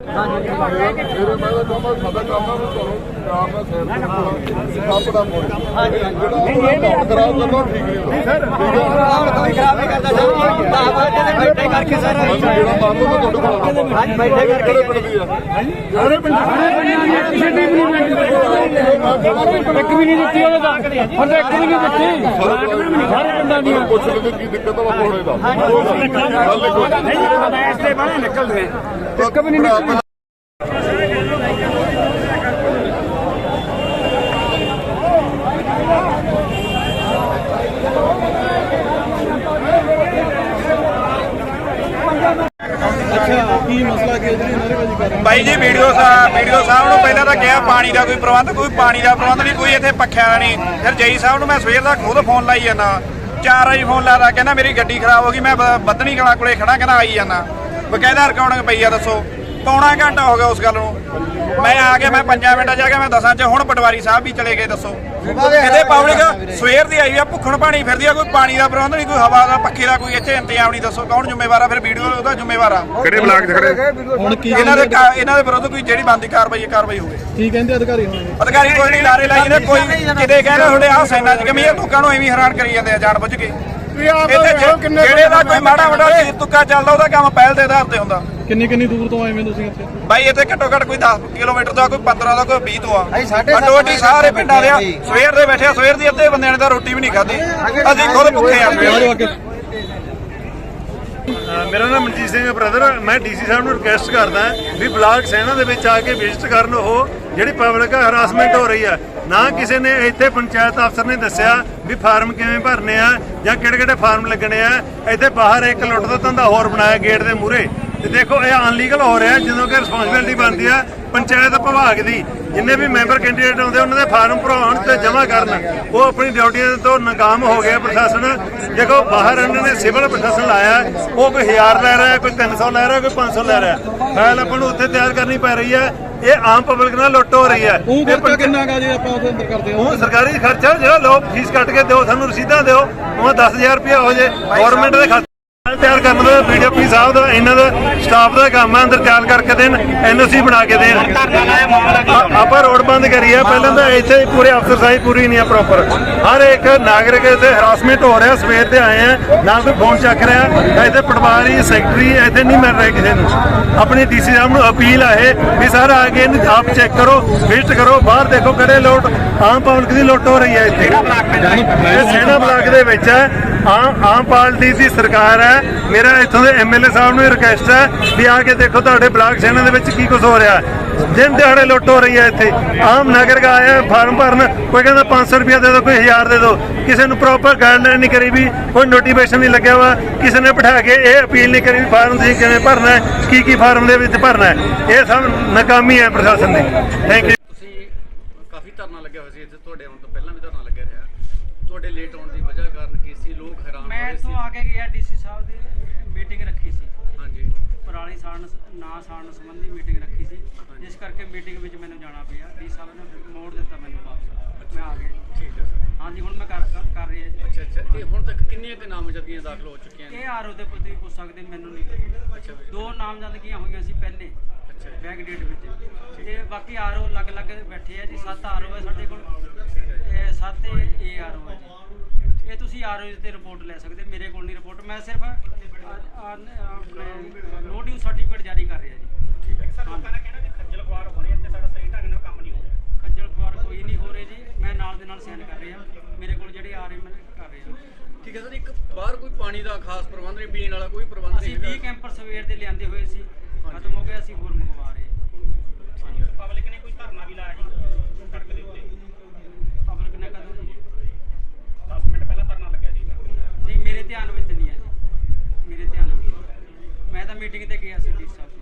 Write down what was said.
ਮੇਰੇ ਮੈਂ ਤਾਂ ਚਾਹੁੰਦਾ ਕੰਮ ਨੂੰ ਕਰੋ ਆਰਾਮ ਨਾਲ ਸਭ ਦਾ ਮੋੜ ਹਾਂਜੀ ਜਿਹੜਾ ਖਰਾਬ ਕਰਨਾ ਠੀਕ ਨਹੀਂ ਸਰ ਕੋਈ ਖਰਾਬ ਨਹੀਂ ਕਰਦਾ ਸਰ 10 ਵਜੇ ਦੇ ਬੈਠੇ ਕਰਕੇ ਸਰ ਜਿਹੜਾ ਮਾਮਲਾ ਤਾਂ ਤੁਹਾਡੇ ਕੋਲ ਅੱਜ ਬੈਠੇ ਕਰਕੇ ਕਿਹੜੇ ਸਾਰੇ ਪੰਜਾਬ ਕਿਸੇ ਟੀਮ ਨਹੀਂ ਇੱਕ ਵੀ ਨਹੀਂ ਦਿੱਤੀ ਉਹਨੇ ਤਾਂ ਹੁਣ ਇੱਕ ਵੀ ਨਹੀਂ ਦਿੱਤੀ ਸਾਰੇ ਪਿੰਡਾਂ ਦੀਆਂ ਪੁੱਛ ਲੈਂਦੇ ਕੀ ਦਿੱਕਤ ਆ ਕੋਹੜੇ ਦਾ ਗੱਲ ਲਿਖੋ ਮੈਚ ਦੇ ਬਾਹਰ ਨਿਕਲਦੇ। ਇੱਕ ਵੀ ਨਹੀਂ ਨਿਕਲੀ ਬਾਈ ਜੀ, ਵੀਡੀਓ ਸਾਹਿਬ ਵੀਡੀਓ ਸਾਹਿਬ ਨੂੰ ਪਹਿਲਾਂ ਤਾਂ ਕਿਹਾ ਪਾਣੀ ਦਾ ਕੋਈ ਪ੍ਰਬੰਧ, ਕੋਈ ਪਾਣੀ ਦਾ ਪ੍ਰਬੰਧ ਨਹੀਂ, ਕੋਈ ਇੱਥੇ ਪੱਖਿਆ ਦਾ ਨਹੀਂ। ਫਿਰ ਜਈ ਸਾਹਿਬ ਨੂੰ ਮੈਂ ਸਵੇਰ ਦਾ ਖੁਦ ਫੋਨ ਲਾਈ ਜਾਂਦਾ। ਚਾਰ ਵਾਰੀ ਫੋਨ ਲਾਦਾ, ਕਹਿੰਦਾ ਮੇਰੀ ਗੱਡੀ ਖਰਾਬ ਹੋ ਗਈ, ਮੈਂ ਬ- ਬੱਦਨੀ ਕਲਾ ਕੋਲੇ ਖੜਾ ਕਹਿੰਦਾ ਆਈ ਜਾਂਦਾ। ਬਕਾਇਦਾ ਰਿਕਾਰਡਿੰਗ ਪਈ ਆ, ਦੱਸੋ। ਪੌਣਾ ਘੰਟਾ ਹੋ ਗਿਆ ਉਸ ਗੱਲ ਨੂੰ। ਮੈਂ ਆ ਗਿਆ ਮੈਂ 5 ਮਿੰਟਾਂ ਜਾ ਕੇ ਮੈਂ ਦਸਾਂ ਚ ਹੁਣ ਪਟਵਾਰੀ ਸਾਹਿਬ ਵੀ ਚਲੇ ਗਏ ਦੱਸੋ। ਕਿਤੇ ਪਬਲਿਕ ਸਵੇਰ ਦੀ ਆਈ ਆ ਭੁੱਖਣ ਪਾਣੀ ਫਿਰਦੀ ਆ ਕੋਈ ਪਾਣੀ ਦਾ ਪ੍ਰਬੰਧ ਨਹੀਂ ਕੋਈ ਹਵਾ ਦਾ ਪੱਖੇ ਦਾ ਕੋਈ ਇੱਥੇ ਇੰਤਜ਼ਾਮ ਨਹੀਂ ਦੱਸੋ ਕੌਣ ਜ਼ਿੰਮੇਵਾਰ ਆ ਫਿਰ ਵੀਡੀਓ ਉਹਦਾ ਜ਼ਿੰਮੇਵਾਰ ਆ। ਕਿਹੜੇ ਬਲਾਕ ਦੇ ਖੜੇ? ਹੁਣ ਕੀ ਇਹਨਾਂ ਦੇ ਕਾ- ਇਹਨਾਂ ਦੇ ਵਿਰੁੱਧ ਕੋਈ ਜਿਹੜੀ ਬੰਦੀ ਕਾਰਵਾਈ ਹੈ ਕਾਰਵਾਈ ਹੋਵੇ। ਕੀ ਕਹਿੰਦੇ ਅਧਿਕਾਰੀ ਹੋਣਗੇ ਅਧਿਕਾਰੀ ਕੋਈ ਨਹੀਂ ਲਾਰੇ ਲਾਈ ਨੇ ਕੋਈ ਕਿਤੇ ਕਹਿੰਦੇ ਤੁਹਾਡੇ ਆਹ ਸੈਨਾ ਚ ਕਮੀ ਲੋਕਾਂ ਨੂੰ ਐਵੇਂ ਹੈਰਾਨ ਕਰੀ ਜਾਂਦੇ ਆ ਜਾਣ ਬੁੱਝ ਕੇ। ਇੱਥੇ ਜੇ- ਜਿਹੜੇ ਦਾ ਕੋਈ ਮਾੜਾ ਮੋਟਾ ਤੁੱਕਾ ਚੱਲਦਾ ਉਹਦਾ ਕੰਮ ਪਹਿਲ ਦੇ ਆਧਾਰ ਤੇ ਹੁੰਦਾ। ਕਿੰਨੀ ਕਿੰਨੀ ਦੂਰ ਤੋਂ ਆਏ ਤੁਸੀਂ ਇੱਥੇ? ਬਾਈ ਇੱਥੇ ਘੱਟੋ ਘੱਟ ਕੋਈ 10 ਕਿਲੋਮੀਟਰ ਦਾ ਕੋਈ 15 ਦਾ ਕੋਈ 20 ਤੋਂ ਆ। ਅਸੀਂ ਸਾਢੇ ਸੱਤ ਸਾਰੇ ਪਿੰਡਾਂ ਦੇ। ਆ ਸਵੇਰ ਦੇ ਬੈਠੇ ਆ ਸਵੇਰ ਦੀ ਅੱਧੇ ਬੰਦਿਆਂ ਨੇ ਤਾਂ ਰੋਟੀ ਵੀ ਨਹੀਂ ਖਾਧੀ। ਅਸੀਂ ਖੁਦ ਭੁੱਖੇ ਆ ਸਵੇਰ ਦੇ। ਅੱਗੇ ਮੇਰਾ ਨਾਮ ਮਨਜੀਤ ਸਿੰਘ ਬ੍ਰਦਰ ਮੈਂ ਡੀਸੀ ਸਾਹਿਬ ਨੂੰ ਰਿਕੁਐਸਟ ਕਰਦਾ ਵੀ ਬਲਾਕ ਸੈਨਾ ਦੇ ਵਿੱਚ ਆ ਕੇ ਵਿਜ਼ਿਟ ਕਰਨ ਉਹ ਜਿਹੜੀ ਪਬਲਿਕ ਹਰਾਸਮੈਂਟ ਹੋ ਰਹੀ ਆ। ਨਾ ਕਿਸੇ ਨੇ ਇੱਥੇ ਪੰਚਾਇਤ ਅਫਸਰ ਨੇ ਦੱਸਿਆ ਵੀ ਫਾਰਮ ਕਿਵੇਂ ਭਰਨੇ ਆ ਜਾਂ ਕਿਹੜੇ ਕਿਹੜੇ ਫਾਰਮ ਲੱਗਣੇ ਆ। ਇੱਥੇ ਬਾਹਰ ਇੱਕ ਲੁੱਟ ਦਾ ਧੰਦਾ ਹੋਰ ਬਣਾਇਆ ਗੇਟ ਦੇ ਮੂਹਰੇ। ਤੇ ਦੇਖੋ ਇਹ ਅਨਲੀਗਲ ਹੋ ਰਿਹਾ ਜਦੋਂ ਕਿ ਰਿਸਪੌਂਸਿਬਿਲਟੀ ਬਣਦੀ ਆ ਪੰਚਾਇਤ ਵਿਭਾਗ ਦੀ। ਜਿੰਨੇ ਵੀ ਮੈਂਬਰ ਕੈਂਡੀਡੇਟ ਆਉਂਦੇ ਉਹਨਾਂ ਦੇ ਫਾਰਮ ਭਰਾਉਣ ਤੇ ਜਮ੍ਹਾਂ ਕਰਨ। ਉਹ ਆਪਣੀ ਡਿਊਟੀਆਂ ਤੋਂ ਨਾਕਾਮ ਹੋ ਗਿਆ ਪ੍ਰਸ਼ਾਸਨ। ਦੇਖੋ ਬਾਹਰ ਇਹਨਾਂ ਨੇ ਸਿਵਲ ਪ੍ਰਸ਼ਾਸਨ ਲਾਇਆ। ਉਹ ਕੋਈ 1000 ਲੈ ਰਿਹਾ ਕੋਈ 300 ਲੈ ਰਿਹਾ ਕੋਈ 500 ਲੈ ਰਿਹਾ। ਫਾਈਲ ਆਪਾਂ ਨੂੰ ਉੱਥੇ ਤਿਆਰ ਕਰਨੀ ਪੈ ਰਹੀ ਹੈ ਇਹ ਆਮ ਪਬਲਿਕ ਨਾਲ ਲੁੱਟ ਹੋ ਰਹੀ ਹੈ ਉਹ ਇਹ ਖਰਚਾ ਕਿੰਨਾ ਗਾ ਜੀ ਆਪਾਂ ਉਹਦੇ ਅੰਦਰ ਕਰਦੇ ਹਾਂ ਉਹ ਸਰਕਾਰੀ ਖਰਚਾ ਜਿਹੜਾ ਲੋਕ ਫੀਸ ਕੱਟ ਕੇ ਦਿਓ ਸਾਨੂੰ ਰਸੀਦਾਂ ਦਿਓ। ਉਹ 10000 ਰੁਪਇਆ ਹੋ ਜੇ। ਗਵਰਨਮੈਂਟ ਦੇ ਤਿਆਰ ਕਰਨ ਦਾ ਬੀਡੀਪੀ ਸਾਹਿਬ ਦਾ, ਇਹਨਾਂ ਦਾ ਸਟਾਫ ਦਾ ਕੰਮ ਹੈ ਅੰਦਰ ਤਿਆਰ ਕਰਕੇ ਦੇਣ ਐਨਓਸੀ ਬਣਾ ਕੇ ਦੇਣ। ਆਪਾਂ ਰੋਡ ਬੰਦ ਕਰੀ ਪਹਿਲਾਂ ਤਾਂ ਇੱਥੇ ਪੂਰੇ ਅਫਸਰਸ਼ਾਹੀ ਪੂਰੀ ਨਹੀਂ ਆ ਪ੍ਰੋਪਰ ਹਰ ਇੱਕ ਨਾਗਰਿਕ ਇੱਥੇ ਹਰਾਸਮੈਂਟ ਹੋ ਰਿਹਾ, ਸਵੇਰ ਤੇ ਆਏ ਆ ਨਾ ਕੋਈ ਫੋਨ ਚੱਕ ਰਿਹਾ ਇੱਥੇ ਪਟਵਾਰੀ ਸੈਕਟਰੀ ਇੱਥੇ ਨਹੀਂ ਮਿਲ ਰਹੇ ਕਿਸੇ ਨੂੰ। ਆਪਣੀ ਡੀਸੀ ਸਾਹਿਬ ਨੂੰ ਅਪੀਲ ਆਏ ਵੀ ਸਰ ਆ ਕੇ ਇਹਨੂੰ ਆਪ ਚੈੱਕ ਕਰੋ ਵਿਜ਼ਿਟ ਕਰੋ, ਬਾਹਰ ਦੇਖੋ ਕਿਹੜੇ ਲੋਟ ਆਮ ਪਬਲਿਕ ਦੀ ਲੁੱਟ ਹੋ ਰਹੀ ਹੈ ਇੱਥੇ। ਇਹ ਸੈਨਾ ਬਲਾਕ ਦੇ ਵਿੱਚ ਹੈ। ਆਮ ਆਮ ਪਾਰਟੀ ਦੀ ਸਰਕਾਰ ਹੈ। ਮੇਰਾ ਇੱਥੋਂ ਦੇ ਐਮਐਲਏ ਸਾਹਿਬ ਨੂੰ ਰਿਕੁਐਸਟ ਹੈ ਵੀ ਆ ਕੇ ਦੇਖੋ ਤੁਹਾਡੇ ਬਲਾਕ ਸੈਨਾ ਦੇ ਵਿੱਚ ਕੀ ਕੁਝ ਹੋ ਰਿਹਾ ਹੈ। ਦਿਨ ਦਿਹਾੜੇ ਲੁੱਟ ਹੋ ਰਹੀ ਹੈ ਇੱਥੇ। ਆਮ ਨਾਗਰਿਕ ਆਇਆ ਫਾਰਮ ਭਰਨ। ਕੋਈ ਕਹਿੰਦਾ 500 ਰੁਪਇਆ ਦੇ ਦਿਓ, ਕੋਈ 1000 ਦੇ ਦਿਓ। ਕਿਸੇ ਨੂੰ ਪ੍ਰੋਪਰ ਗਾਈਡਲਾਈਨ ਨਹੀਂ ਕਰੀ ਵੀ, ਕੋਈ ਨੋਟੀਫਿਕੇਸ਼ਨ ਨਹੀਂ ਲੱਗਿਆ ਵਾ। ਕਿਸੇ ਨੇ ਬਿਠਾ ਕੇ ਇਹ ਅਪੀਲ ਨਹੀਂ ਕਰੀ ਵੀ ਫਾਰਮ ਤੁਸੀਂ ਕਿਵੇਂ ਭਰਨਾ ਹੈ ਕੀ ਕੀ ਫਾਰਮ ਦੇ ਵਿੱਚ ਭਰਨਾ ਹੈ। ਇਹ ਸਭ ਨਾਕਾਮੀ ਹੈ ਪ੍ਰਸ਼ਾਸਨ ਦੀ। ਥੈਂਕ ਯੂ ਲੱਗਿਆ ਹੋਇਆ ਸੀ ਇੱਥੇ ਤੁਹਾਡੇ ਆਉਣ ਤੋਂ ਪਹਿਲਾਂ ਵੀ ਧਰਨਾ ਲੱਗਿਆ ਰਿਹਾ। ਤੁਹਾਡੇ ਲੇਟ ਆਉਣ ਦੀ ਵਜ੍ਹਾ ਕਾਰਨ ਕੀ ਸੀ? ਲੋਕ ਹੈਰਾਨ ਹੋ ਮੈਂ ਇੱਥੋਂ ਆ ਕੇ ਗਿਆ ਡੀਸੀ ਸਾਹਿਬ ਦੀ ਮੀਟਿੰਗ ਰੱਖੀ ਸੀ। ਹਾਂਜੀ। ਪਰਾਲੀ ਸਾੜਨ ਨਾ ਸਾੜਨ ਸੰਬੰਧੀ ਮੀਟਿੰਗ ਰੱਖੀ ਸੀ। ਜਿਸ ਕਰਕੇ ਮੀਟਿੰਗ ਵਿੱਚ ਮੈਨੂੰ ਜਾਣਾ ਪਿਆ। ਡੀ ਸਾਹਿਬ ਨੇ ਮੋੜ ਦਿੱਤਾ ਮੈਨੂੰ ਵਾਪਸ। ਮੈਂ ਆ ਗਿਆ। ਠੀਕ ਹੈ ਸਰ। ਹਾਂਜੀ ਹੁਣ ਮੈਂ ਕਰ ਕਰ- ਰਿਹਾ ਜੀ। ਅੱਛਾ ਅੱਛਾ। ਤੇ ਹੁਣ ਤੱਕ ਕਿੰਨੀਆਂ ਕੁ ਨਾਮਜ਼ਦਗੀਆਂ ਦਾਖਲ ਹੋ ਚੁੱਕੀਆਂ ਨੇ? ਇਹ ਆਰਓ ਦੇ ਪੁੱਤੀ ਪੁੱਛ ਸਕਦੇ ਮੈਨੂੰ ਨਹੀਂ। ਅੱਛਾ। ਦੋ ਨਾਮਜ਼ਦਗੀਆਂ ਹੋਈਆਂ ਸੀ ਪਹਿਲੇ। ਡੇਟ ਵਿੱਚ। ਤੇ ਬਾਕੀ ਆਰਓ ਅਲੱਗ-ਅਲੱਗ ਬੈਠੇ ਆ ਜੀ ਸੱਤ ਆਰਓ ਹੈ ਸਾਡੇ ਕੋਲ ਇਹ ਸੱਤ ਏ ਆਰਓ ਹੈ ਜੀ। ਇਹ ਤੁਸੀਂ ਆਰਓ ਤੇ ਰਿਪੋਰਟ ਲੈ ਸਕਦੇ ਮੇਰੇ ਕੋਲ ਨਹੀਂ ਰਿਪੋਰਟ। ਮੈਂ ਸਿਰਫ ਅ- ਅ- ਆਪਣੇ ਨੋ ਡਿਊ ਸਰਟੀਫਿਕੇਟ ਜਾਰੀ ਕਰ ਰਿਹਾ ਜੀ। ਠੀਕ ਹੈ। ਸਰ ਲੋਕਾਂ ਨੇ ਕਹਿਣਾ ਵੀ ਖੱਜਲ ਖੁਆਰ ਹੋ ਰਹੀ ਹੈ ਤੇ ਸਾਡਾ ਸਹੀ ਢੰਗ ਨਾਲ ਕੰਮ ਨਹੀਂ ਹੋ ਰਿਹਾ। ਖੱਜਲ ਖੁਆਰ ਕੋਈ ਨਹੀਂ ਹੋ ਰਹੀ ਜੀ। ਮੈਂ ਨਾਲ ਦੇ ਨਾਲ ਸੈਂਡ ਕਰ ਰਿਹਾ। ਮੇਰੇ ਕੋਲ ਜਿਹੜੇ ਆ ਰਹੇ ਮੈਂ ਕਰ ਰਿਹਾ ਠੀਕ ਹੈ ਸਰ ਇੱਕ ਬਾਹਰ ਕੋਈ ਪਾਣੀ ਦਾ ਖਾਸ ਪ੍ਰਬੰਧ ਨਹੀਂ ਪੀਣ ਵਾਲਾ ਕੋਈ ਪ੍ਰਬੰਧ ਨਹੀਂ ਅਸੀਂ 20 ਕੈਂਪਰ ਸਵੇਰ ਦੇ ਲਿਆਂਦੇ ਹੋਏ ਸੀ। ਮੀਟਿੰਗ ਤੇ ਗਿਆ ਸੀ ਡੀ ਸਾਹਿਬ